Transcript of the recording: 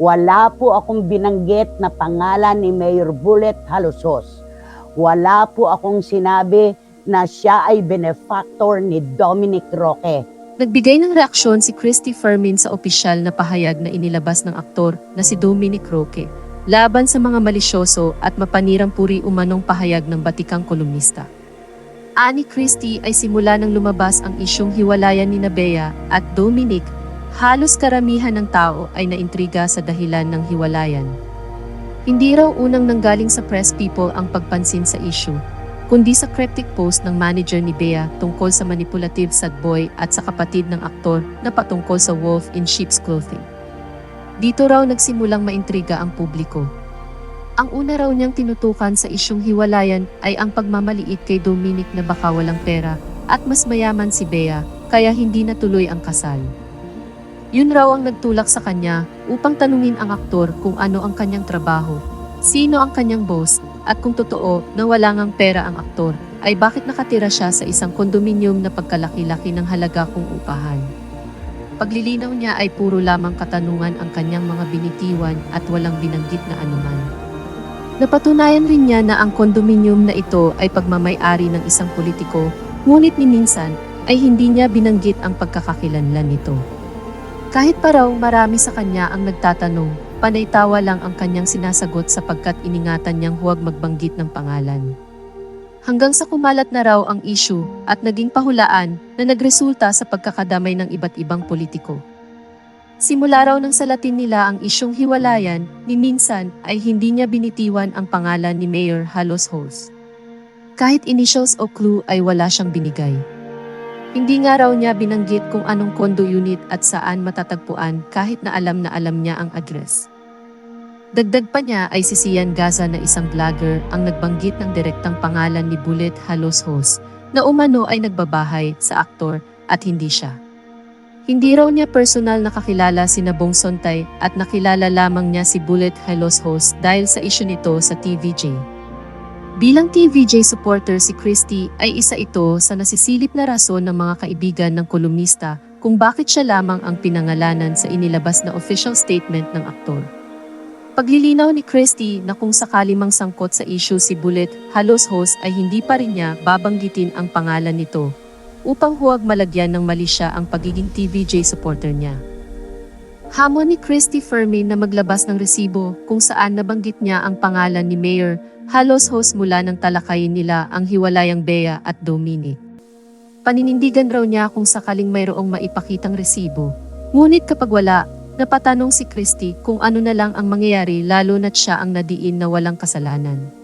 Wala po akong binanggit na pangalan ni Mayor Bullet Halosos. Wala po akong sinabi na siya ay benefactor ni Dominic Roque. Nagbigay ng reaksyon si Christy Fermin sa opisyal na pahayag na inilabas ng aktor na si Dominic Roque laban sa mga malisyoso at mapanirang puri umanong pahayag ng batikang kolumnista. Ani Christie ay simula nang lumabas ang isyong hiwalayan ni Nabea at Dominic, halos karamihan ng tao ay naintriga sa dahilan ng hiwalayan. Hindi raw unang nanggaling sa press people ang pagpansin sa issue, kundi sa cryptic post ng manager ni Bea tungkol sa manipulative sad boy at sa kapatid ng aktor na patungkol sa wolf in sheep's clothing. Dito raw nagsimulang maintriga ang publiko. Ang una raw niyang tinutukan sa isyong hiwalayan ay ang pagmamaliit kay Dominic na baka walang pera at mas mayaman si Bea kaya hindi natuloy ang kasal. Yun raw ang nagtulak sa kanya upang tanungin ang aktor kung ano ang kanyang trabaho, sino ang kanyang boss at kung totoo na wala ngang pera ang aktor, ay bakit nakatira siya sa isang kondominium na pagkalaki-laki ng halaga kung upahan. Paglilinaw niya ay puro lamang katanungan ang kanyang mga binitiwan at walang binanggit na anuman. Napatunayan rin niya na ang kondominium na ito ay pagmamay-ari ng isang politiko, ngunit ni minsan ay hindi niya binanggit ang pagkakakilanlan nito. Kahit pa raw marami sa kanya ang nagtatanong, panay tawa lang ang kanyang sinasagot sapagkat iningatan niyang huwag magbanggit ng pangalan. Hanggang sa kumalat na raw ang issue at naging pahulaan na nagresulta sa pagkakadamay ng iba't ibang politiko. Simula raw ng salatin nila ang isyong hiwalayan, ni minsan ay hindi niya binitiwan ang pangalan ni Mayor Halos Hos. Kahit initials o clue ay wala siyang binigay. Hindi nga raw niya binanggit kung anong condo unit at saan matatagpuan kahit na alam na alam niya ang address. Dagdag pa niya ay si Sian Gaza na isang vlogger ang nagbanggit ng direktang pangalan ni Bullet Halos Hos na umano ay nagbabahay sa aktor at hindi siya. Hindi raw niya personal nakakilala si Nabong Sontay at nakilala lamang niya si Bullet Halos Hos dahil sa isyu nito sa TVJ. Bilang TVJ supporter si Christy ay isa ito sa nasisilip na rason ng mga kaibigan ng kolumnista kung bakit siya lamang ang pinangalanan sa inilabas na official statement ng aktor. Paglilinaw ni Christy na kung sakali mang sangkot sa issue si Bullet, halos host ay hindi pa rin niya babanggitin ang pangalan nito upang huwag malagyan ng mali siya ang pagiging TVJ supporter niya. Hamon ni Christy Fermin na maglabas ng resibo kung saan nabanggit niya ang pangalan ni Mayor, halos host mula ng talakayin nila ang hiwalayang Bea at Dominic. Paninindigan raw niya kung sakaling mayroong maipakitang resibo. Ngunit kapag wala, napatanong si Christy kung ano na lang ang mangyayari lalo na't siya ang nadiin na walang kasalanan.